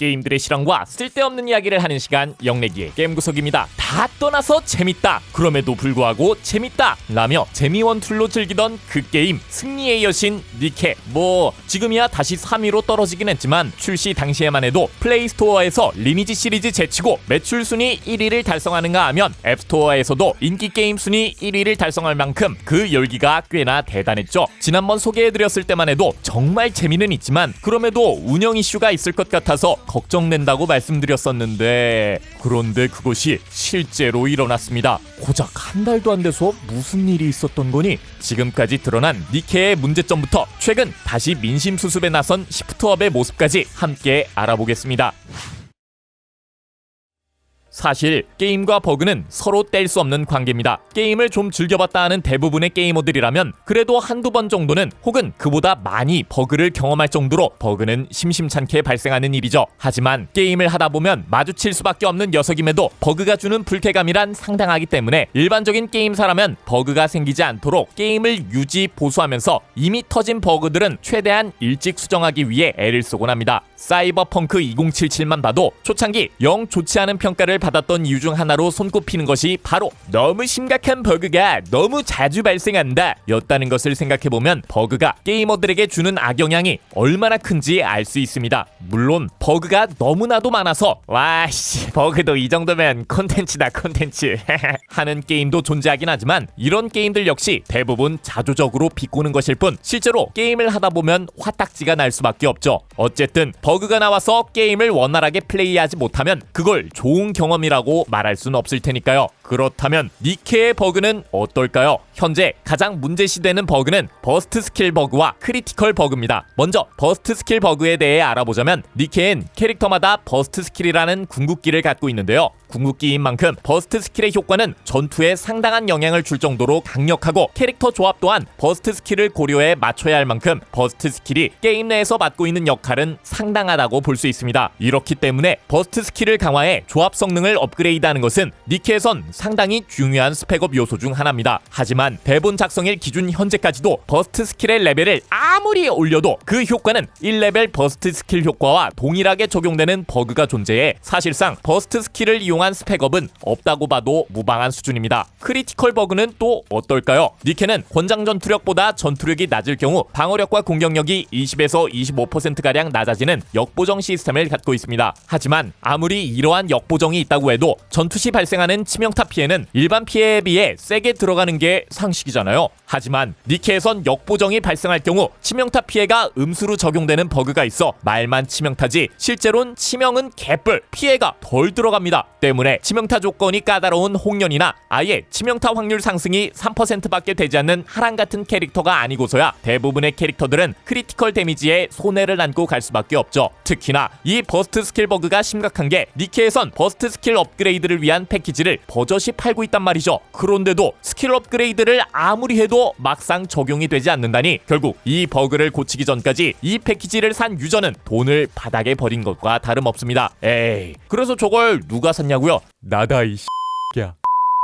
게임들의 실황과 쓸데없는 이야기를 하는 시간 영래기의 게임 구석입니다. 다 떠나서 재밌다. 그럼에도 불구하고 재밌다. 라며 재미원 툴로 즐기던 그 게임 승리의 여신 니케. 뭐 지금이야 다시 3위로 떨어지긴 했지만 출시 당시에만 해도 플레이스토어에서 리니지 시리즈 제치고 매출 순위 1위를 달성하는가 하면 앱스토어에서도 인기 게임 순위 1위를 달성할 만큼 그 열기가 꽤나 대단했죠. 지난번 소개해드렸을 때만 해도 정말 재미는 있지만 그럼에도 운영 이슈가 있을 것 같아서 걱정된다고 말씀드렸었는데 그런데 그것이 실제로 일어났습니다. 고작 한 달도 안 돼서 무슨 일이 있었던 거니? 지금까지 드러난 니케의 문제점부터 최근 다시 민심 수습에 나선 시프트업의 모습까지 함께 알아보겠습니다. 사실 게임과 버그는 서로 뗄 수 없는 관계입니다. 게임을 좀 즐겨봤다 하는 대부분의 게이머들이라면 그래도 한두 번 정도는 혹은 그보다 많이 버그를 경험할 정도로 버그는 심심찮게 발생하는 일이죠. 하지만 게임을 하다 보면 마주칠 수밖에 없는 녀석임에도 버그가 주는 불쾌감이란 상당하기 때문에 일반적인 게임사라면 버그가 생기지 않도록 게임을 유지 보수하면서 이미 터진 버그들은 최대한 일찍 수정하기 위해 애를 쓰곤 합니다. 사이버펑크 2077만 봐도 초창기 영 좋지 않은 평가를 받 았던 이유 중 하나로 손꼽히는 것이 바로 너무 심각한 버그가 너무 자주 발생한다 였다는 것을 생각해보면 버그가 게이머들에게 주는 악영향이 얼마나 큰지 알 수 있습니다. 물론 버그가 너무나도 많아서 와씨 버그도 이 정도면 콘텐츠다 콘텐츠 하는 게임도 존재하긴 하지만 이런 게임들 역시 대부분 자조적으로 비꼬는 것일 뿐 실제로 게임을 하다 보면 화딱지가 날 수밖에 없죠. 어쨌든 버그가 나와서 게임을 원활하게 플레이하지 못하면 그걸 좋은 경험 이라고 말할 수는 없을 테니까요. 그렇다면 니케의 버그는 어떨까요? 현재 가장 문제시되는 버그는 버스트 스킬 버그와 크리티컬 버그입니다. 먼저 버스트 스킬 버그에 대해 알아보자면 니케엔 캐릭터마다 버스트 스킬이라는 궁극기를 갖고 있는데요. 궁극기인 만큼 버스트 스킬의 효과는 전투에 상당한 영향을 줄 정도로 강력하고 캐릭터 조합 또한 버스트 스킬을 고려해 맞춰야 할 만큼 버스트 스킬이 게임 내에서 맡고 있는 역할은 상당하다고 볼 수 있습니다. 이렇기 때문에 버스트 스킬을 강화해 조합 성능을 업그레이드하는 것은 니케에선 상당히 중요한 스펙업 요소 중 하나입니다. 하지만 대본 작성일 기준 현재까지도 버스트 스킬의 레벨을 아무리 올려도 그 효과는 1레벨 버스트 스킬 효과와 동일하게 적용되는 버그가 존재해 사실상 버스트 스킬을 이용한 스펙업은 없다고 봐도 무방한 수준입니다. 크리티컬 버그는 또 어떨까요? 니케는 권장 전투력보다 전투력이 낮을 경우 방어력과 공격력이 20에서 25%가량 낮아지는 역보정 시스템을 갖고 있습니다. 하지만 아무리 이러한 역보정이 있다고 해도 전투 시 발생하는 치명타 피해는 일반 피해에 비해 세게 들어가는 게 상식이잖아요. 하지만 니케에선 역보정이 발생할 경우 치명타 피해가 음수로 적용되는 버그가 있어 말만 치명타지 실제론 치명은 개뿔 피해가 덜 들어갑니다. 때문에 치명타 조건이 까다로운 홍련이나 아예 치명타 확률 상승이 3%밖에 되지 않는 하랑 같은 캐릭터가 아니고서야 대부분의 캐릭터들은 크리티컬 데미지에 손해를 안고 갈 수밖에 없죠. 특히나 이 버스트 스킬 버그가 심각한 게 니케에선 버스트 스킬 업그레이드를 위한 패키지를 버젓이 팔고 있단 말이죠. 그런데도 스킬 업그레이드를 아무리 해도 막상 적용이 되지 않는다니 결국 이 버그를 고치기 전까지 이 패키지를 산 유저는 돈을 바닥에 버린 것과 다름없습니다. 에이, 그래서 저걸 누가 샀냐고요? 나다 이 야.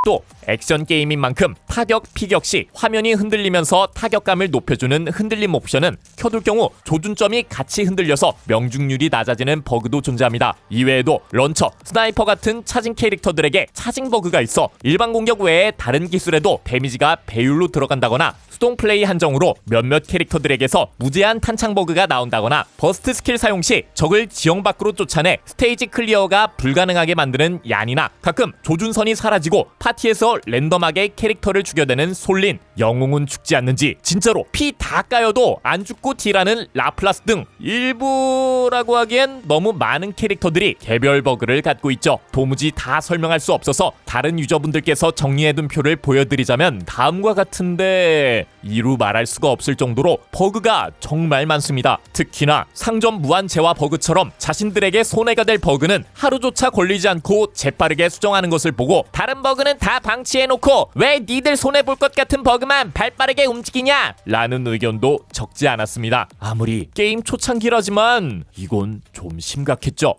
또 액션 게임인 만큼 타격 피격 시 화면이 흔들리면서 타격감을 높여주는 흔들림 옵션은 켜둘 경우 조준점이 같이 흔들려서 명중률이 낮아지는 버그도 존재합니다. 이외에도 런처, 스나이퍼 같은 차징 캐릭터들에게 차징 버그가 있어 일반 공격 외에 다른 기술에도 데미지가 배율로 들어간다거나 수동 플레이 한정으로 몇몇 캐릭터들에게서 무제한 탄창 버그가 나온다거나 버스트 스킬 사용 시 적을 지형 밖으로 쫓아내 스테이지 클리어가 불가능하게 만드는 얀이나 가끔 조준선이 사라지고 파티에서 랜덤하게 캐릭터를 죽여대는 솔린 영웅은 죽지 않는지 진짜로 피 다 까여도 안 죽고 딜하는 라플라스 등 일부라고 하기엔 너무 많은 캐릭터들이 개별 버그를 갖고 있죠 도무지 다 설명할 수 없어서 다른 유저분들께서 정리해둔 표를 보여드리자면 다음과 같은데 이루 말할 수가 없을 정도로 버그가 정말 많습니다. 특히나 상점 무한 재화 버그처럼 자신들에게 손해가 될 버그는 하루조차 걸리지 않고 재빠르게 수정하는 것을 보고 다른 버그는 다 방치해놓고 왜 니들 손해 볼 것 같은 버그 만 발빠르게 움직이냐? 라는 의견도 적지 않았습니다. 아무리 게임 초창기라지만 이건 좀 심각했죠.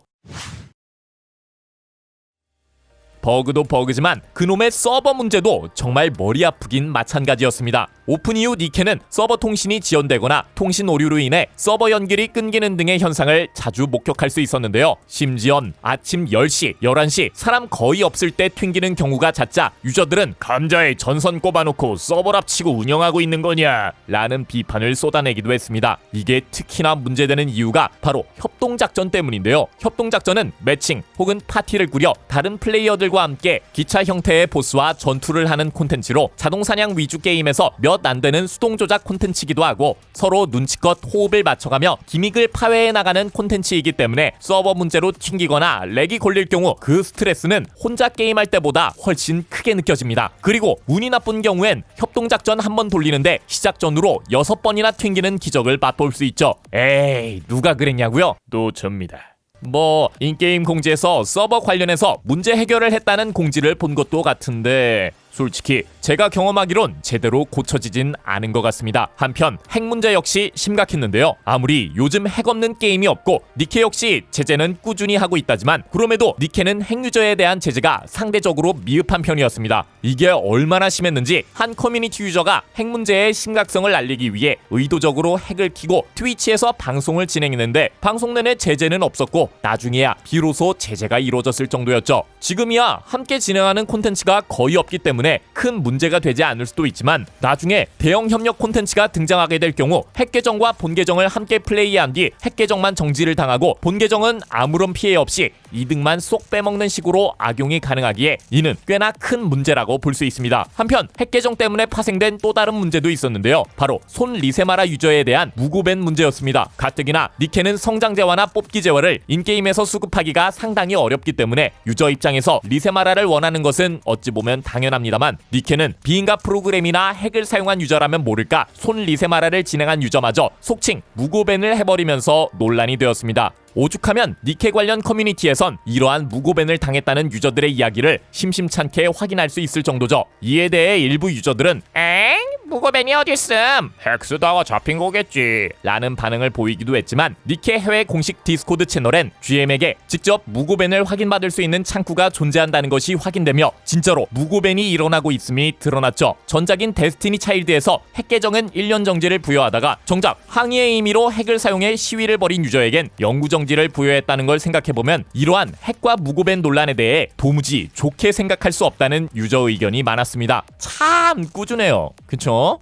버그도 버그지만 그놈의 서버 문제도 정말 머리 아프긴 마찬가지였습니다. 오픈 이후 니케는 서버 통신이 지연되거나 통신 오류로 인해 서버 연결이 끊기는 등의 현상을 자주 목격할 수 있었는데요. 심지언 아침 10시, 11시 사람 거의 없을 때 튕기는 경우가 잦자 유저들은 감자에 전선 꼽아놓고 서버랍 치고 운영하고 있는 거냐 라는 비판을 쏟아내기도 했습니다. 이게 특히나 문제되는 이유가 바로 협동작전 때문인데요. 협동작전은 매칭 혹은 파티를 꾸려 다른 플레이어들과 함께 기차 형태의 보스와 전투를 하는 콘텐츠로 자동사냥 위주 게임에서 몇 안 되는 수동 조작 콘텐츠이기도 하고 서로 눈치껏 호흡을 맞춰가며 기믹을 파괴해 나가는 콘텐츠이기 때문에 서버 문제로 튕기거나 렉이 걸릴 경우 그 스트레스는 혼자 게임할 때보다 훨씬 크게 느껴집니다. 그리고 운이 나쁜 경우엔 협동작전 한 번 돌리는데 시작 전으로 여섯 번이나 튕기는 기적을 맛볼 수 있죠. 에이 누가 그랬냐고요? 또 접니다. 뭐 인게임 공지에서 서버 관련해서 문제 해결을 했다는 공지를 본 것도 같은데 솔직히 제가 경험하기론 제대로 고쳐지진 않은 것 같습니다. 한편 핵 문제 역시 심각했는데요. 아무리 요즘 핵 없는 게임이 없고 니케 역시 제재는 꾸준히 하고 있다지만 그럼에도 니케는 핵 유저에 대한 제재가 상대적으로 미흡한 편이었습니다. 이게 얼마나 심했는지 한 커뮤니티 유저가 핵 문제의 심각성을 알리기 위해 의도적으로 핵을 키고 트위치에서 방송을 진행했는데 방송 내내 제재는 없었고 나중에야 비로소 제재가 이루어졌을 정도였죠. 지금이야 함께 진행하는 콘텐츠가 거의 없기 때문에 큰 문제가 되지 않을 수도 있지만 나중에 대형 협력 콘텐츠가 등장하게 될 경우 핵 계정과 본 계정을 함께 플레이한 뒤 핵 계정만 정지를 당하고 본 계정은 아무런 피해 없이 이득만 쏙 빼먹는 식으로 악용이 가능하기에 이는 꽤나 큰 문제라고 볼 수 있습니다. 한편 핵 계정 때문에 파생된 또 다른 문제도 있었는데요. 바로 손 리세마라 유저에 대한 무고밴 문제였습니다. 가뜩이나 니케는 성장 재화나 뽑기 재화를 인게임에서 수급하기가 상당히 어렵기 때문에 유저 입장에서 리세마라를 원하는 것은 어찌 보면 당연합니다만 니케는 비인가 프로그램이나 핵을 사용한 유저라면 모를까 손 리세마라를 진행한 유저마저 속칭 무고밴을 해버리면서 논란이 되었습니다. 오죽하면 니케 관련 커뮤니티에선 이러한 무고밴을 당했다는 유저들의 이야기를 심심찮게 확인할 수 있을 정도죠. 이에 대해 일부 유저들은 엥? 무고밴이 어딨음? 핵쓰다가 잡힌 거겠지. 라는 반응을 보이기도 했지만 니케 해외 공식 디스코드 채널엔 GM에게 직접 무고밴을 확인받을 수 있는 창구가 존재한다는 것이 확인되며 진짜로 무고밴이 일어나고 있음이 드러났죠. 전작인 데스티니 차일드에서 핵 계정은 1년 정지를 부여하다가 정작 항의의 의미로 핵을 사용해 시위를 벌인 유저에겐 영구 정 지를 부여했다는 걸 생각해보면 이러한 핵과 무고밴 논란에 대해 도무지 좋게 생각할 수 없다는 유저 의견이 많았습니다. 참 꾸준해요. 그쵸?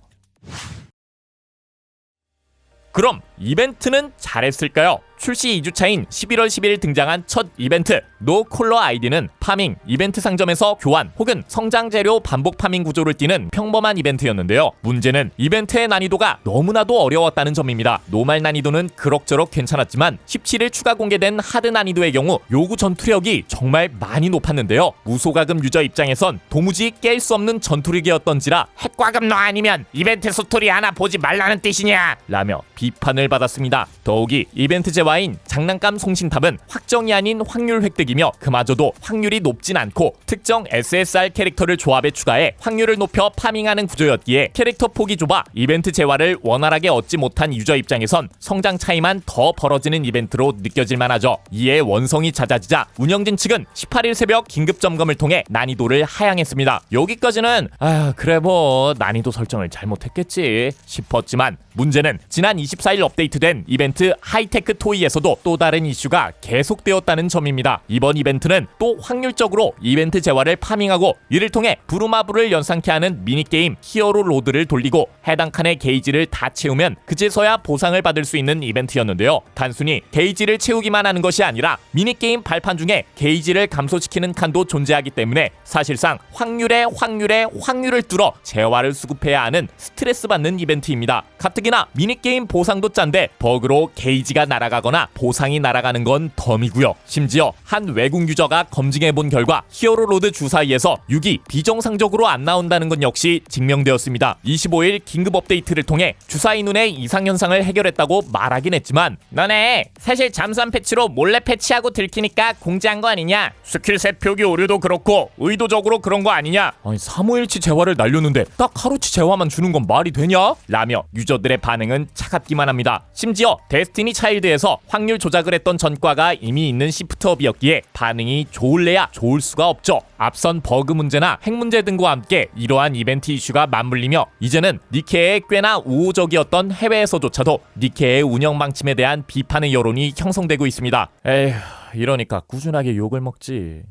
그럼 이벤트는 잘했을까요? 출시 2주차인 11월 10일 등장한 첫 이벤트 노 콜러 아이디는 파밍, 이벤트 상점에서 교환 혹은 성장 재료 반복 파밍 구조를 띠는 평범한 이벤트였는데요. 문제는 이벤트의 난이도가 너무나도 어려웠다는 점입니다. 노말 난이도는 그럭저럭 괜찮았지만 17일 추가 공개된 하드 난이도의 경우 요구 전투력이 정말 많이 높았는데요. 무소가금 유저 입장에선 도무지 깰 수 없는 전투력이었던지라 핵과금 너 아니면 이벤트 스토리 하나 보지 말라는 뜻이냐? 라며 비판을 받았습니다. 더욱이 이벤트 재 화인 장난감 송신탑은 확정이 아닌 확률 획득이며 그마저도 확률이 높진 않고 특정 SSR 캐릭터를 조합에 추가해 확률을 높여 파밍하는 구조였기에 캐릭터 폭이 좁아 이벤트 재화를 원활하게 얻지 못한 유저 입장에선 성장 차이만 더 벌어지는 이벤트로 느껴질 만하죠. 이에 원성이 잦아지자 운영진 측은 18일 새벽 긴급 점검을 통해 난이도를 하향했습니다. 여기까지는 아 그래 뭐 난이도 설정을 잘못했겠지 싶었지만 문제는 지난 24일 업데이트된 이벤트 하이테크 토이에서도 또 다른 이슈가 계속되었다는 점입니다. 이번 이벤트는 또 확률적으로 이벤트 재화를 파밍하고 이를 통해 부루마블을 연상케 하는 미니게임 히어로 로드를 돌리고 해당 칸의 게이지를 다 채우면 그제서야 보상을 받을 수 있는 이벤트였는데요. 단순히 게이지를 채우기만 하는 것이 아니라 미니게임 발판 중에 게이지를 감소시키는 칸도 존재하기 때문에 사실상 확률에 확률에 확률을 뚫어 재화를 수급해야 하는 스트레스 받는 이벤트입니다. 가뜩이나 미니게임 보상도 짠데 버그로 게이지가 날아가거나 보상이 날아가는 건 덤이고요. 심지어 한 외국 유저가 검증해 본 결과 히어로 로드 주사위에서 6이 비정상적으로 안 나온다는 건 역시 증명되었습니다. 25일 긴급 업데이트를 통해 주사위 눈의 이상 현상을 해결했다고 말하긴 했지만 너네 사실 잠수함 패치로 몰래 패치하고 들키니까 공지한 거 아니냐? 스킬셋 표기 오류도 그렇고 의도적으로 그런 거 아니냐? 아니 3호일치 재화를 날렸는데 딱 하루치 재화만 주는 건 말이 되냐? 라며 유저들의 사람들의 반응은 차갑기만 합니다. 심지어 데스티니 차일드에서 확률 조작을 했던 전과가 이미 있는 시프트업이었기에 반응이 좋을래야 좋을 수가 없죠. 앞선 버그 문제나 핵 문제 등과 함께 이러한 이벤트 이슈가 맞물리며 이제는 니케의 꽤나 우호적이었던 해외에서조차도 니케의 운영 방침에 대한 비판의 여론이 형성되고 있습니다. 에휴, 이러니까 꾸준하게 욕을 먹지.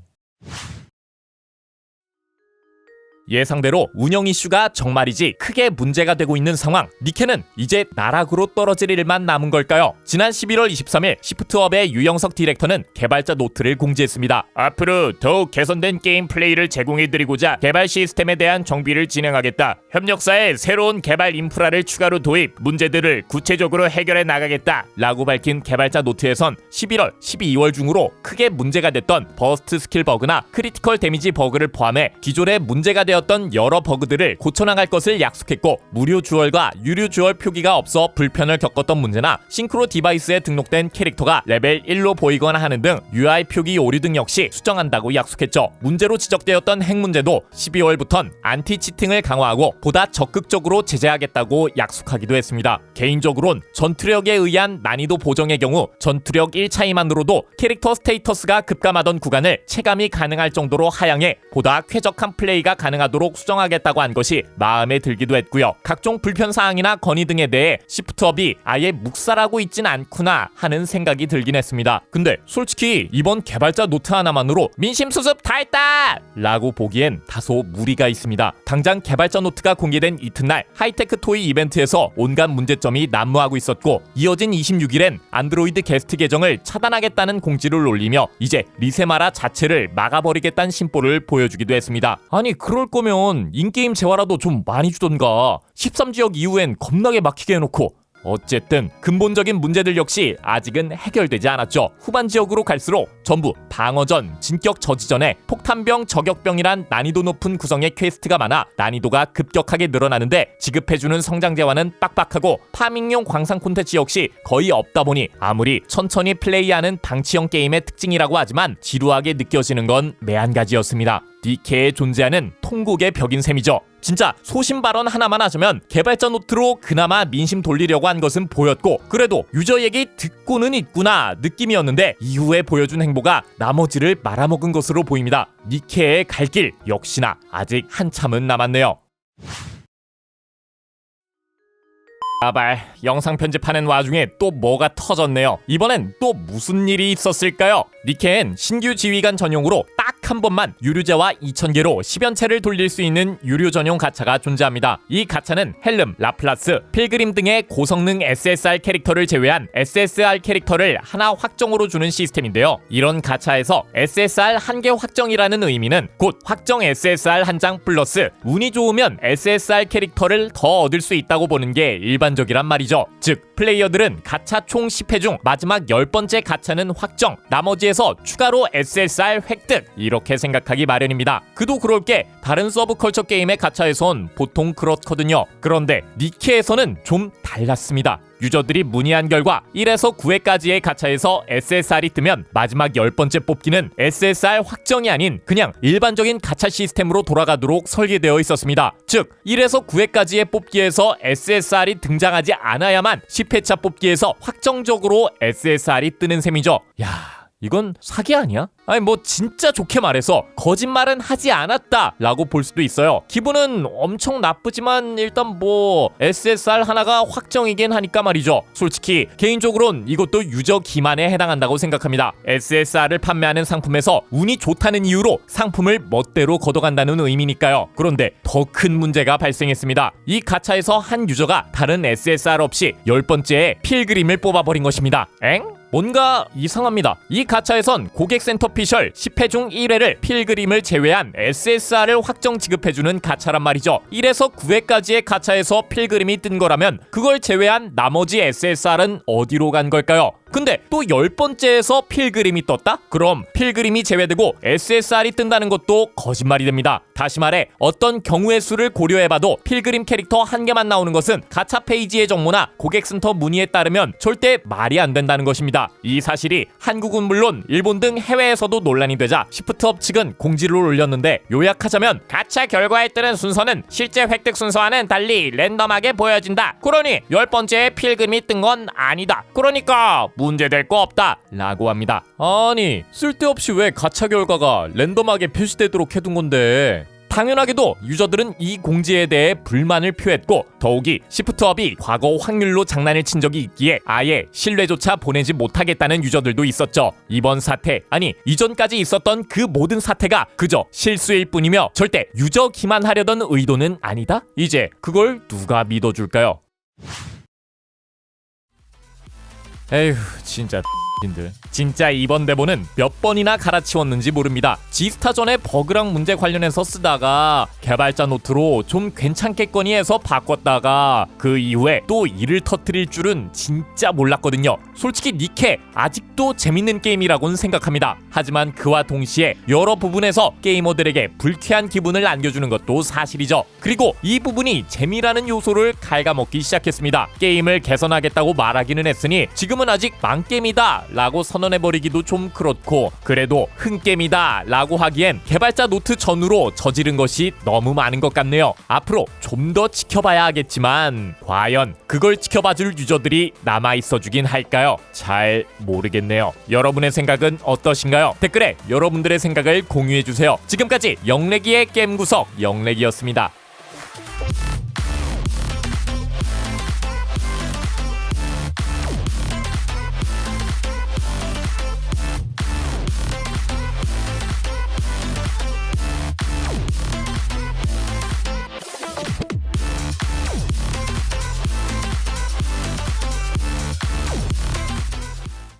예상대로 운영 이슈가 정말이지 크게 문제가 되고 있는 상황. 니케는 이제 나락으로 떨어질 일만 남은 걸까요? 지난 11월 23일 시프트업의 유영석 디렉터는 개발자 노트를 공지했습니다. 앞으로 더욱 개선된 게임 플레이를 제공해드리고자 개발 시스템에 대한 정비를 진행하겠다. 협력사에 새로운 개발 인프라를 추가로 도입, 문제들을 구체적으로 해결해 나가겠다. 라고 밝힌 개발자 노트에선 11월, 12월 중으로 크게 문제가 됐던 버스트 스킬 버그나 크리티컬 데미지 버그를 포함해 기존에 문제가 되었던 여러 버그들을 고쳐나갈 것을 약속했고 무료 주얼과 유료 주얼 표기가 없어 불편을 겪었던 문제나 싱크로 디바이스에 등록된 캐릭터가 레벨 1로 보이거나 하는 등 UI 표기 오류 등 역시 수정한다고 약속했죠. 문제로 지적되었던 핵 문제도 12월부턴 안티 치팅을 강화하고 보다 적극적으로 제재하겠다고 약속하기도 했습니다. 개인적으론 전투력에 의한 난이도 보정의 경우 전투력 1차이만으로도 캐릭터 스테이터스가 급감하던 구간을 체감이 가능할 정도로 하향해 보다 쾌적한 플레이가 가능 하도록 수정하겠다고 한 것이 마음에 들기도 했고요. 각종 불편 사항이나 건의 등에 대해 시프트업이 아예 묵살하고 있진 않구나 하는 생각이 들긴 했습니다. 근데 솔직히 이번 개발자 노트 하나만으로 민심 수습 다 했다! 라고 보기엔 다소 무리가 있습니다. 당장 개발자 노트가 공개된 이튿날 하이테크 토이 이벤트에서 온갖 문제점이 난무하고 있었고 이어진 26일엔 안드로이드 게스트 계정을 차단하겠다는 공지를 올리며 이제 리세마라 자체를 막아버리겠다는 심보를 보여주기도 했습니다. 아니 그럴 거면 인게임 재화라도 좀 많이 주던가 13지역 이후엔 겁나게 막히게 해놓고 어쨌든 근본적인 문제들 역시 아직은 해결되지 않았죠. 후반 지역으로 갈수록 전부 방어전, 진격 저지전에 폭탄병, 저격병이란 난이도 높은 구성의 퀘스트가 많아 난이도가 급격하게 늘어나는데 지급해주는 성장제와는 빡빡하고 파밍용 광산 콘텐츠 역시 거의 없다 보니 아무리 천천히 플레이하는 방치형 게임의 특징이라고 하지만 지루하게 느껴지는 건 매한가지였습니다. DK에 존재하는 통곡의 벽인 셈이죠. 진짜 소신 발언 하나만 하자면 개발자 노트로 그나마 민심 돌리려고 한 것은 보였고 그래도 유저 얘기 듣고는 있구나 느낌이었는데 이후에 보여준 행보가 나머지를 말아먹은 것으로 보입니다. 니케의 갈 길 역시나 아직 한참은 남았네요. 아발 영상 편집하는 와중에 또 뭐가 터졌네요. 이번엔 또 무슨 일이 있었을까요? 니케엔 신규 지휘관 전용으로 딱한 번만 유료제와 2000개로 10연체를 돌릴 수 있는 유료 전용 가차가 존재합니다. 이 가차는 헬름, 라플라스, 필그림 등의 고성능 SSR 캐릭터를 제외한 SSR 캐릭터를 하나 확정으로 주는 시스템인데요. 이런 가차에서 SSR 한 개 확정이라는 의미는 곧 확정 SSR 한 장 플러스 운이 좋으면 SSR 캐릭터를 더 얻을 수 있다고 보는 게 일반적이란 말이죠. 즉 플레이어들은 가차 총 10회 중 마지막 10번째 가차는 확정, 나머지에서 추가로 SSR 획득 이 렇게 생각하기 마련입니다. 그도 그럴 게 다른 서브컬처 게임의 가차에선 보통 그렇거든요. 그런데 니케에서는 좀 달랐습니다. 유저들이 문의한 결과 1에서 9회까지의 가차에서 SSR이 뜨면 마지막 10번째 뽑기는 SSR 확정이 아닌 그냥 일반적인 가차 시스템으로 돌아가도록 설계되어 있었습니다. 즉 1에서 9회까지의 뽑기에서 SSR이 등장하지 않아야만 10회차 뽑기에서 확정적으로 SSR이 뜨는 셈이죠. 야 이건 사기 아니야? 아니 뭐 진짜 좋게 말해서 거짓말은 하지 않았다 라고 볼 수도 있어요. 기분은 엄청 나쁘지만 일단 뭐 SSR 하나가 확정이긴 하니까 말이죠. 솔직히 개인적으론 이것도 유저 기만에 해당한다고 생각합니다. SSR을 판매하는 상품에서 운이 좋다는 이유로 상품을 멋대로 걷어간다는 의미니까요. 그런데 더 큰 문제가 발생했습니다. 이 가차에서 한 유저가 다른 SSR 없이 열 번째에 필그림을 뽑아버린 것입니다. 엥? 뭔가 이상합니다. 이 가차에선 고객센터 피셜 10회 중 1회를 필그림을 제외한 SSR을 확정 지급해주는 가차란 말이죠. 1에서 9회까지의 가차에서 필그림이 뜬 거라면 그걸 제외한 나머지 SSR은 어디로 간 걸까요? 근데 또 열 번째에서 필그림이 떴다? 그럼 필그림이 제외되고 SSR이 뜬다는 것도 거짓말이 됩니다. 다시 말해 어떤 경우의 수를 고려해봐도 필그림 캐릭터 한 개만 나오는 것은 가차 페이지의 정보나 고객센터 문의에 따르면 절대 말이 안 된다는 것입니다. 이 사실이 한국은 물론 일본 등 해외에서도 논란이 되자 시프트업 측은 공지를 올렸는데 요약하자면 가차 결과에 뜨는 순서는 실제 획득 순서와는 달리 랜덤하게 보여진다. 그러니 열 번째에 필그림이 뜬 건 아니다. 그러니까 문제될 거 없다. 라고 합니다. 아니 쓸데없이 왜 가차 결과가 랜덤하게 표시되도록 해둔 건데 당연하게도 유저들은 이 공지에 대해 불만을 표했고 더욱이 시프트업이 과거 확률로 장난을 친 적이 있기에 아예 신뢰조차 보내지 못하겠다는 유저들도 있었죠. 이번 사태 아니 이전까지 있었던 그 모든 사태가 그저 실수일 뿐이며 절대 유저 기만하려던 의도는 아니다. 이제 그걸 누가 믿어줄까요? 에휴 진짜 들 진짜 이번 데모는 몇 번이나 갈아치웠는지 모릅니다. 지스타전의 버그랑 문제 관련해서 쓰다가 개발자 노트로 좀 괜찮겠거니 해서 바꿨다가 그 이후에 또 이를 터트릴 줄은 진짜 몰랐거든요. 솔직히 니케 아직도 재밌는 게임이라고는 생각합니다. 하지만 그와 동시에 여러 부분에서 게이머들에게 불쾌한 기분을 안겨주는 것도 사실이죠. 그리고 이 부분이 재미라는 요소를 갉아먹기 시작했습니다. 게임을 개선하겠다고 말하기는 했으니 지금은 아직 망 라고 선언해버리기도 좀 그렇고 그래도 흥게임이다 라고 하기엔 개발자 노트 전후로 저지른 것이 너무 많은 것 같네요. 앞으로 좀 더 지켜봐야 하겠지만 과연 그걸 지켜봐줄 유저들이 남아있어 주긴 할까요? 잘 모르겠네요. 여러분의 생각은 어떠신가요? 댓글에 여러분들의 생각을 공유해주세요. 지금까지 영래기의 게임 구석 영래기였습니다.